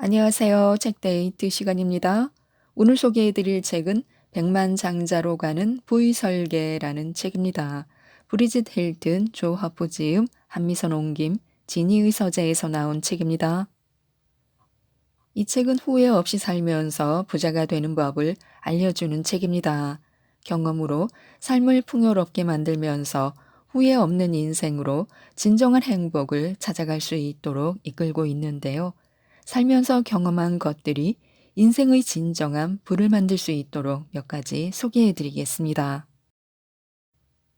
안녕하세요. 책데이트 시간입니다. 오늘 소개해드릴 책은 백만 장자로 가는 부의설계라는 책입니다. 브리짓 힐튼, 조 허프 지음, 한미선 옮김, 지니의 서재에서 나온 책입니다. 이 책은 후회 없이 살면서 부자가 되는 법을 알려주는 책입니다. 경험으로 삶을 풍요롭게 만들면서 후회 없는 인생으로 진정한 행복을 찾아갈 수 있도록 이끌고 있는데요. 살면서 경험한 것들이 인생의 진정한 불을 만들 수 있도록 몇 가지 소개해 드리겠습니다.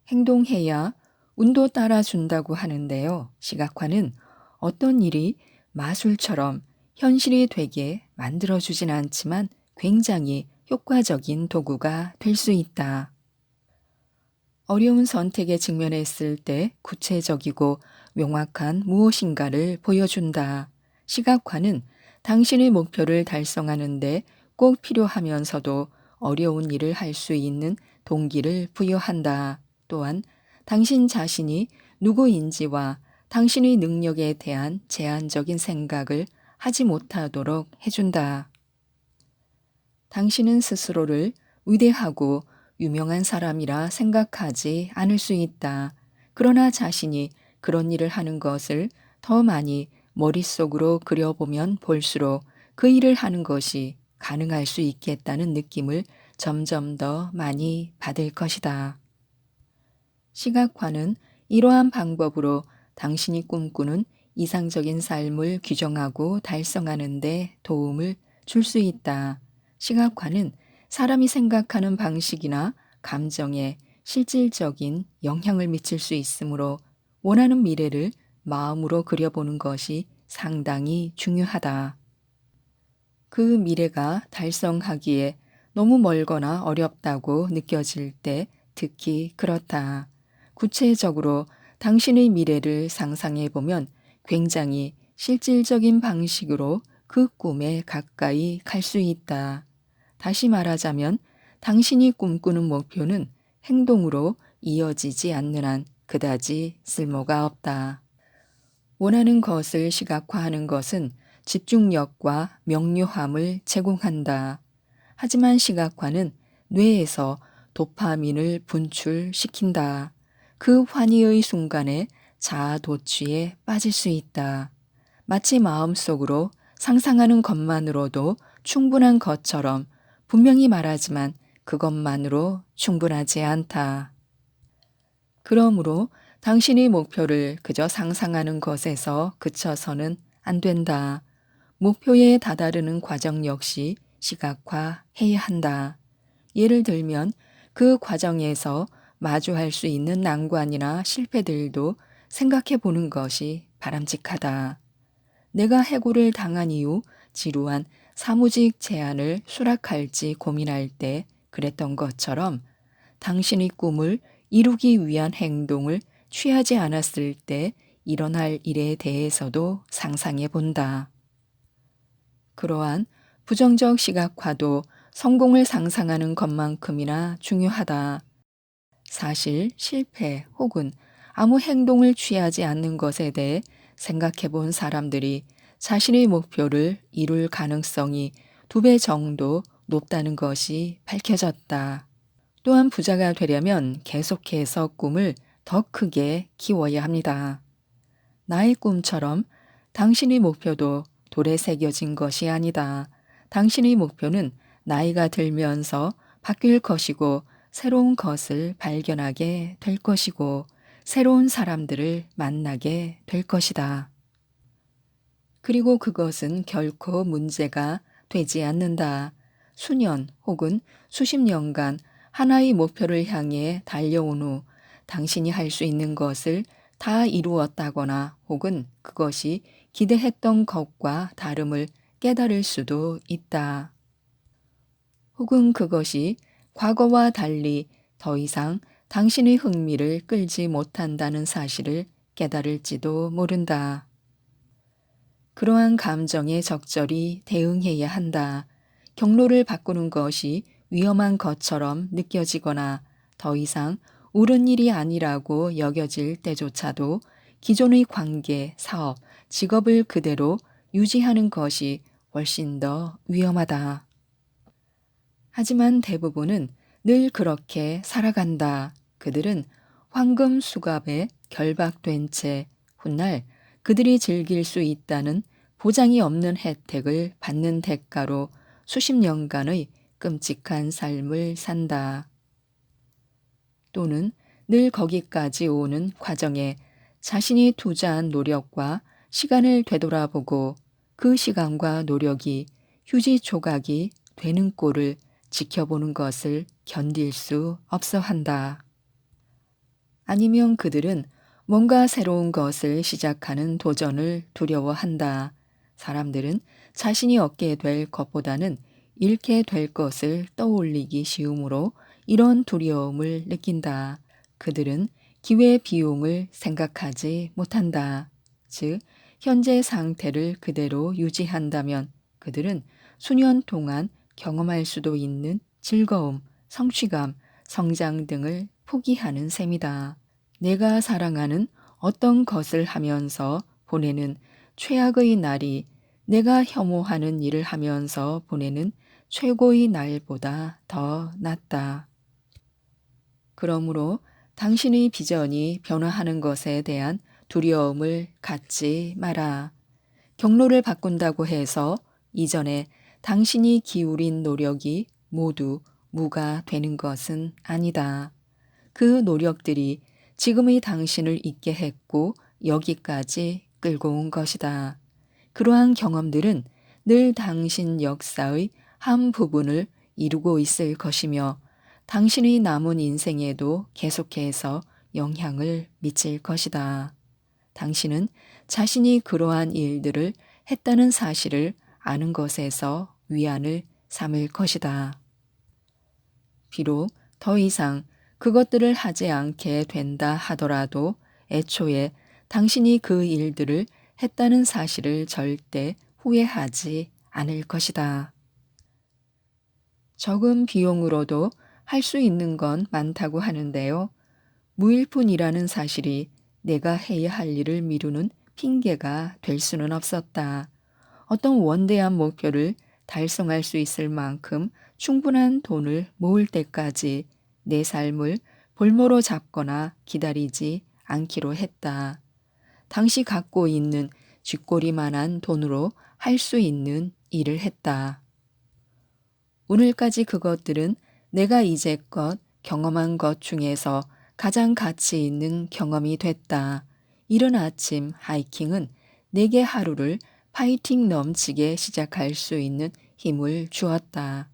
행동해야 운도 따라준다고 하는데요. 시각화는 어떤 일이 마술처럼 현실이 되게 만들어주진 않지만 굉장히 효과적인 도구가 될 수 있다. 어려운 선택에 직면했을 때 구체적이고 명확한 무엇인가를 보여준다. 시각화는 당신의 목표를 달성하는데 꼭 필요하면서도 어려운 일을 할 수 있는 동기를 부여한다. 또한 당신 자신이 누구인지와 당신의 능력에 대한 제한적인 생각을 하지 못하도록 해준다. 당신은 스스로를 위대하고 유명한 사람이라 생각하지 않을 수 있다. 그러나 자신이 그런 일을 하는 것을 더 많이 머릿속으로 그려보면 볼수록 그 일을 하는 것이 가능할 수 있겠다는 느낌을 점점 더 많이 받을 것이다. 시각화는 이러한 방법으로 당신이 꿈꾸는 이상적인 삶을 규정하고 달성하는 데 도움을 줄 수 있다. 시각화는 사람이 생각하는 방식이나 감정에 실질적인 영향을 미칠 수 있으므로 원하는 미래를 마음으로 그려보는 것이 상당히 중요하다. 그 미래가 달성하기에 너무 멀거나 어렵다고 느껴질 때 특히 그렇다. 구체적으로 당신의 미래를 상상해 보면 굉장히 실질적인 방식으로 그 꿈에 가까이 갈 수 있다. 다시 말하자면 당신이 꿈꾸는 목표는 행동으로 이어지지 않는 한 그다지 쓸모가 없다. 원하는 것을 시각화하는 것은 집중력과 명료함을 제공한다. 하지만 시각화는 뇌에서 도파민을 분출시킨다. 그 환희의 순간에 자아 도취에 빠질 수 있다. 마치 마음속으로 상상하는 것만으로도 충분한 것처럼 분명히 말하지만 그것만으로 충분하지 않다. 그러므로 당신의 목표를 그저 상상하는 것에서 그쳐서는 안 된다. 목표에 다다르는 과정 역시 시각화해야 한다. 예를 들면 그 과정에서 마주할 수 있는 난관이나 실패들도 생각해 보는 것이 바람직하다. 내가 해고를 당한 이후 지루한 사무직 제안을 수락할지 고민할 때 그랬던 것처럼 당신의 꿈을 이루기 위한 행동을 취하지 않았을 때 일어날 일에 대해서도 상상해 본다. 그러한 부정적 시각화도 성공을 상상하는 것만큼이나 중요하다. 사실 실패 혹은 아무 행동을 취하지 않는 것에 대해 생각해 본 사람들이 자신의 목표를 이룰 가능성이 두 배 정도 높다는 것이 밝혀졌다. 또한 부자가 되려면 계속해서 꿈을 더 크게 키워야 합니다. 나의 꿈처럼 당신의 목표도 돌에 새겨진 것이 아니다. 당신의 목표는 나이가 들면서 바뀔 것이고 새로운 것을 발견하게 될 것이고 새로운 사람들을 만나게 될 것이다. 그리고 그것은 결코 문제가 되지 않는다. 수년 혹은 수십 년간 하나의 목표를 향해 달려온 후 당신이 할 수 있는 것을 다 이루었다거나 혹은 그것이 기대했던 것과 다름을 깨달을 수도 있다. 혹은 그것이 과거와 달리 더 이상 당신의 흥미를 끌지 못한다는 사실을 깨달을지도 모른다. 그러한 감정에 적절히 대응해야 한다. 경로를 바꾸는 것이 위험한 것처럼 느껴지거나 더 이상 옳은 일이 아니라고 여겨질 때조차도 기존의 관계, 사업, 직업을 그대로 유지하는 것이 훨씬 더 위험하다. 하지만 대부분은 늘 그렇게 살아간다. 그들은 황금 수갑에 결박된 채 훗날 그들이 즐길 수 있다는 보장이 없는 혜택을 받는 대가로 수십 년간의 끔찍한 삶을 산다. 또는 늘 거기까지 오는 과정에 자신이 투자한 노력과 시간을 되돌아보고 그 시간과 노력이 휴지 조각이 되는 꼴을 지켜보는 것을 견딜 수 없어 한다. 아니면 그들은 뭔가 새로운 것을 시작하는 도전을 두려워한다. 사람들은 자신이 얻게 될 것보다는 잃게 될 것을 떠올리기 쉬우므로 이런 두려움을 느낀다. 그들은 기회 비용을 생각하지 못한다. 즉, 현재 상태를 그대로 유지한다면 그들은 수년 동안 경험할 수도 있는 즐거움, 성취감, 성장 등을 포기하는 셈이다. 내가 사랑하는 어떤 것을 하면서 보내는 최악의 날이 내가 혐오하는 일을 하면서 보내는 최고의 날보다 더 낫다. 그러므로 당신의 비전이 변화하는 것에 대한 두려움을 갖지 마라. 경로를 바꾼다고 해서 이전에 당신이 기울인 노력이 모두 무가 되는 것은 아니다. 그 노력들이 지금의 당신을 있게 했고 여기까지 끌고 온 것이다. 그러한 경험들은 늘 당신 역사의 한 부분을 이루고 있을 것이며 당신의 남은 인생에도 계속해서 영향을 미칠 것이다. 당신은 자신이 그러한 일들을 했다는 사실을 아는 것에서 위안을 삼을 것이다. 비록 더 이상 그것들을 하지 않게 된다 하더라도 애초에 당신이 그 일들을 했다는 사실을 절대 후회하지 않을 것이다. 적은 비용으로도 할 수 있는 건 많다고 하는데요. 무일푼이라는 사실이 내가 해야 할 일을 미루는 핑계가 될 수는 없었다. 어떤 원대한 목표를 달성할 수 있을 만큼 충분한 돈을 모을 때까지 내 삶을 볼모로 잡거나 기다리지 않기로 했다. 당시 갖고 있는 쥐꼬리만한 돈으로 할 수 있는 일을 했다. 오늘까지 그것들은 내가 이제껏 경험한 것 중에서 가장 가치 있는 경험이 됐다. 이른 아침 하이킹은 내게 하루를 파이팅 넘치게 시작할 수 있는 힘을 주었다.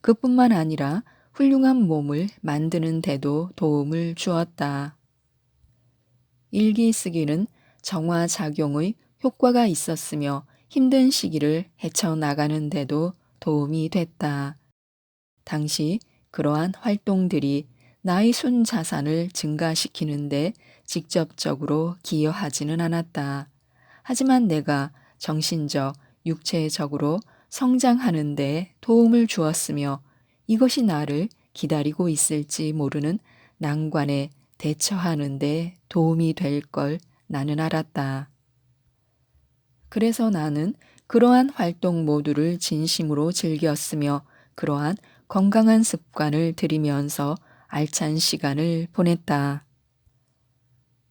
그뿐만 아니라 훌륭한 몸을 만드는 데도 도움을 주었다. 일기 쓰기는 정화 작용의 효과가 있었으며 힘든 시기를 헤쳐나가는 데도 도움이 됐다. 당시 그러한 활동들이 나의 순 자산을 증가시키는데 직접적으로 기여하지는 않았다. 하지만 내가 정신적, 육체적으로 성장하는데 도움을 주었으며 이것이 나를 기다리고 있을지 모르는 난관에 대처하는데 도움이 될 걸 나는 알았다. 그래서 나는 그러한 활동 모두를 진심으로 즐겼으며 그러한 건강한 습관을 들이면서 알찬 시간을 보냈다.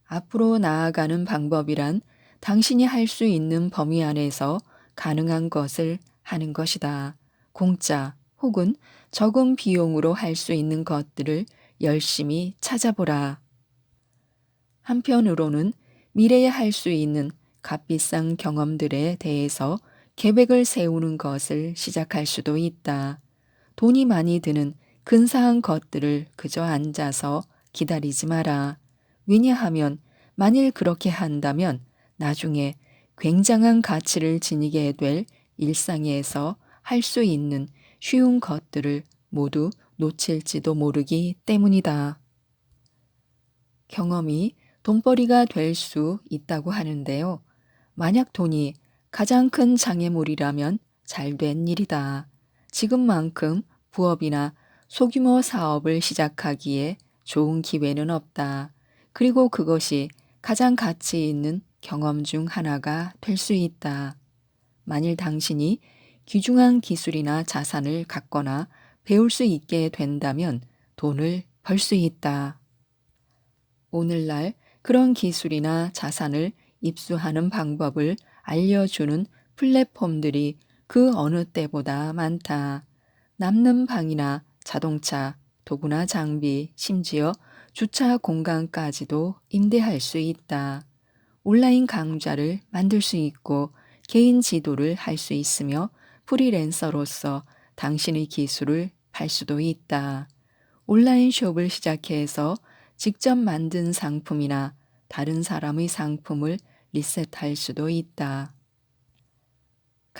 앞으로 나아가는 방법이란 당신이 할 수 있는 범위 안에서 가능한 것을 하는 것이다. 공짜 혹은 적은 비용으로 할 수 있는 것들을 열심히 찾아보라. 한편으로는 미래에 할 수 있는 값비싼 경험들에 대해서 계획을 세우는 것을 시작할 수도 있다. 돈이 많이 드는 근사한 것들을 그저 앉아서 기다리지 마라. 왜냐하면 만일 그렇게 한다면 나중에 굉장한 가치를 지니게 될 일상에서 할 수 있는 쉬운 것들을 모두 놓칠지도 모르기 때문이다. 경험이 돈벌이가 될 수 있다고 하는데요. 만약 돈이 가장 큰 장애물이라면 잘 된 일이다. 지금만큼 부업이나 소규모 사업을 시작하기에 좋은 기회는 없다. 그리고 그것이 가장 가치 있는 경험 중 하나가 될 수 있다. 만일 당신이 귀중한 기술이나 자산을 갖거나 배울 수 있게 된다면 돈을 벌 수 있다. 오늘날 그런 기술이나 자산을 입수하는 방법을 알려주는 플랫폼들이 그 어느 때보다 많다. 남는 방이나 자동차, 도구나 장비, 심지어 주차 공간까지도 임대할 수 있다. 온라인 강좌를 만들 수 있고 개인 지도를 할 수 있으며 프리랜서로서 당신의 기술을 팔 수도 있다. 온라인 숍을 시작해서 직접 만든 상품이나 다른 사람의 상품을 리셋할 수도 있다.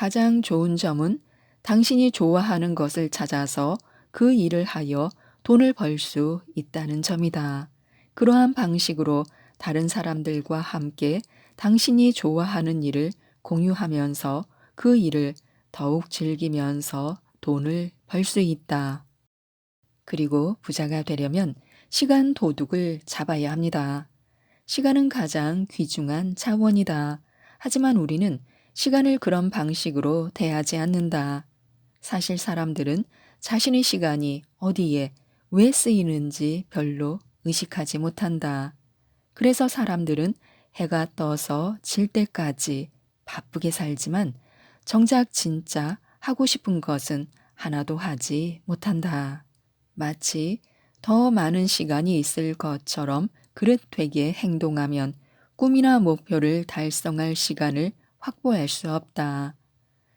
가장 좋은 점은 당신이 좋아하는 것을 찾아서 그 일을 하여 돈을 벌 수 있다는 점이다. 그러한 방식으로 다른 사람들과 함께 당신이 좋아하는 일을 공유하면서 그 일을 더욱 즐기면서 돈을 벌 수 있다. 그리고 부자가 되려면 시간 도둑을 잡아야 합니다. 시간은 가장 귀중한 자원이다. 하지만 우리는 시간을 그런 방식으로 대하지 않는다. 사실 사람들은 자신의 시간이 어디에 왜 쓰이는지 별로 의식하지 못한다. 그래서 사람들은 해가 떠서 질 때까지 바쁘게 살지만 정작 진짜 하고 싶은 것은 하나도 하지 못한다. 마치 더 많은 시간이 있을 것처럼 그릇되게 행동하면 꿈이나 목표를 달성할 시간을 확보할 수 없다.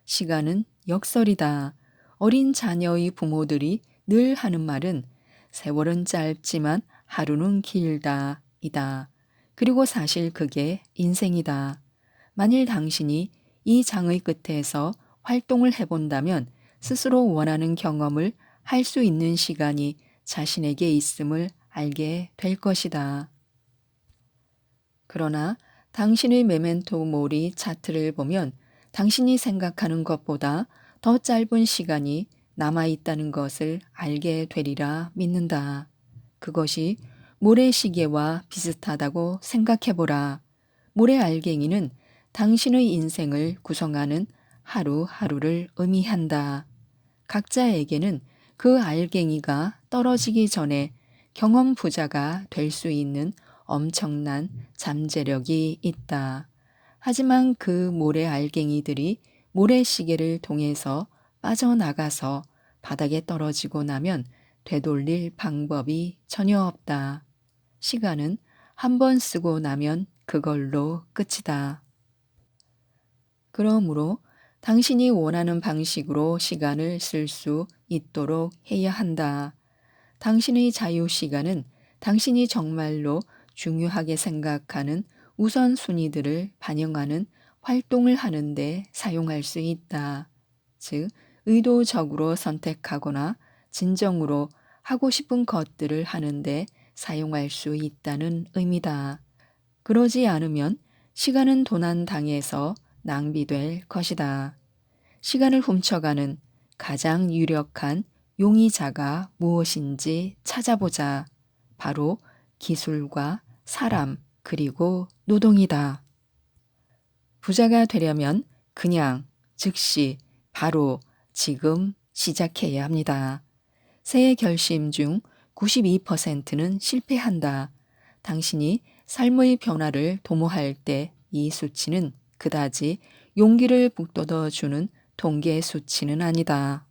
시간은 역설이다. 어린 자녀의 부모들이 늘 하는 말은 세월은 짧지만 하루는 길다. 이다. 그리고 사실 그게 인생이다. 만일 당신이 이 장의 끝에서 활동을 해본다면 스스로 원하는 경험을 할 수 있는 시간이 자신에게 있음을 알게 될 것이다. 그러나 당신의 메멘토 모리 차트를 보면 당신이 생각하는 것보다 더 짧은 시간이 남아 있다는 것을 알게 되리라 믿는다. 그것이 모래시계와 비슷하다고 생각해보라. 모래 알갱이는 당신의 인생을 구성하는 하루하루를 의미한다. 각자에게는 그 알갱이가 떨어지기 전에 경험 부자가 될 수 있는 엄청난 잠재력이 있다. 하지만 그 모래 알갱이들이 모래시계를 통해서 빠져나가서 바닥에 떨어지고 나면 되돌릴 방법이 전혀 없다. 시간은 한 번 쓰고 나면 그걸로 끝이다. 그러므로 당신이 원하는 방식으로 시간을 쓸 수 있도록 해야 한다. 당신의 자유 시간은 당신이 정말로 중요하게 생각하는 우선순위들을 반영하는 활동을 하는데 사용할 수 있다. 즉, 의도적으로 선택하거나 진정으로 하고 싶은 것들을 하는데 사용할 수 있다는 의미다. 그러지 않으면 시간은 도난당해서 낭비될 것이다. 시간을 훔쳐가는 가장 유력한 용의자가 무엇인지 찾아보자. 바로 기술과 사람 그리고 노동이다. 부자가 되려면 그냥 즉시 바로 지금 시작해야 합니다. 새해 결심 중 92%는 실패한다. 당신이 삶의 변화를 도모할 때 이 수치는 그다지 용기를 북돋워 주는 통계 수치는 아니다.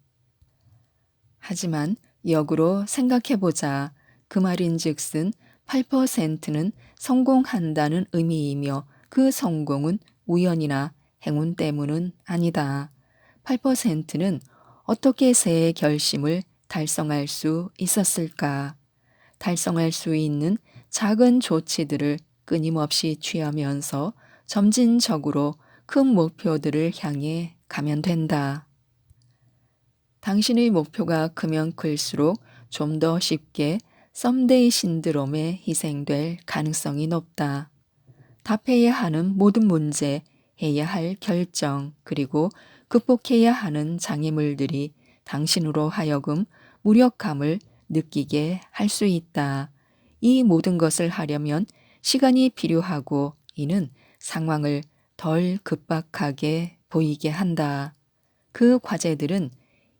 하지만 역으로 생각해보자. 그 말인 즉슨 8%는 성공한다는 의미이며 그 성공은 우연이나 행운 때문은 아니다. 8%는 어떻게 새해 결심을 달성할 수 있었을까? 달성할 수 있는 작은 조치들을 끊임없이 취하면서 점진적으로 큰 목표들을 향해 가면 된다. 당신의 목표가 크면 클수록 좀 더 쉽게 썸데이 신드롬에 희생될 가능성이 높다. 답해야 하는 모든 문제, 해야 할 결정, 그리고 극복해야 하는 장애물들이 당신으로 하여금 무력감을 느끼게 할 수 있다. 이 모든 것을 하려면 시간이 필요하고 이는 상황을 덜 급박하게 보이게 한다. 그 과제들은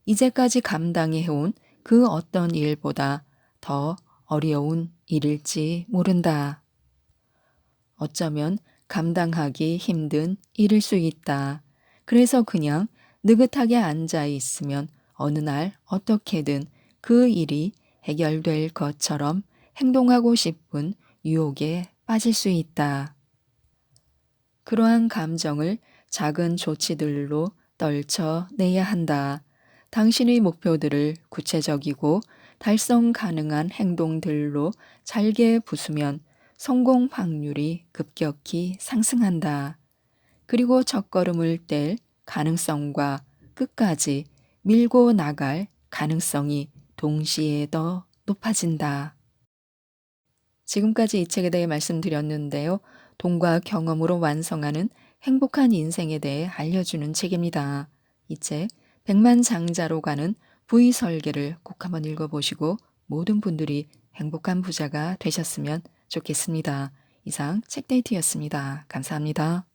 이제까지 감당해온 그 어떤 일보다 더 어려운 일일지 모른다. 어쩌면 감당하기 힘든 일일 수 있다. 그래서 그냥 느긋하게 앉아 있으면 어느 날 어떻게든 그 일이 해결될 것처럼 행동하고 싶은 유혹에 빠질 수 있다. 그러한 감정을 작은 조치들로 떨쳐내야 한다. 당신의 목표들을 구체적이고 달성 가능한 행동들로 잘게 부수면 성공 확률이 급격히 상승한다. 그리고 첫걸음을 뗄 가능성과 끝까지 밀고 나갈 가능성이 동시에 더 높아진다. 지금까지 이 책에 대해 말씀드렸는데요. 돈과 경험으로 완성하는 행복한 인생에 대해 알려주는 책입니다. 이 책, 백만 장자로 가는 부의 설계를 꼭 한번 읽어보시고 모든 분들이 행복한 부자가 되셨으면 좋겠습니다. 이상 책데이트였습니다. 감사합니다.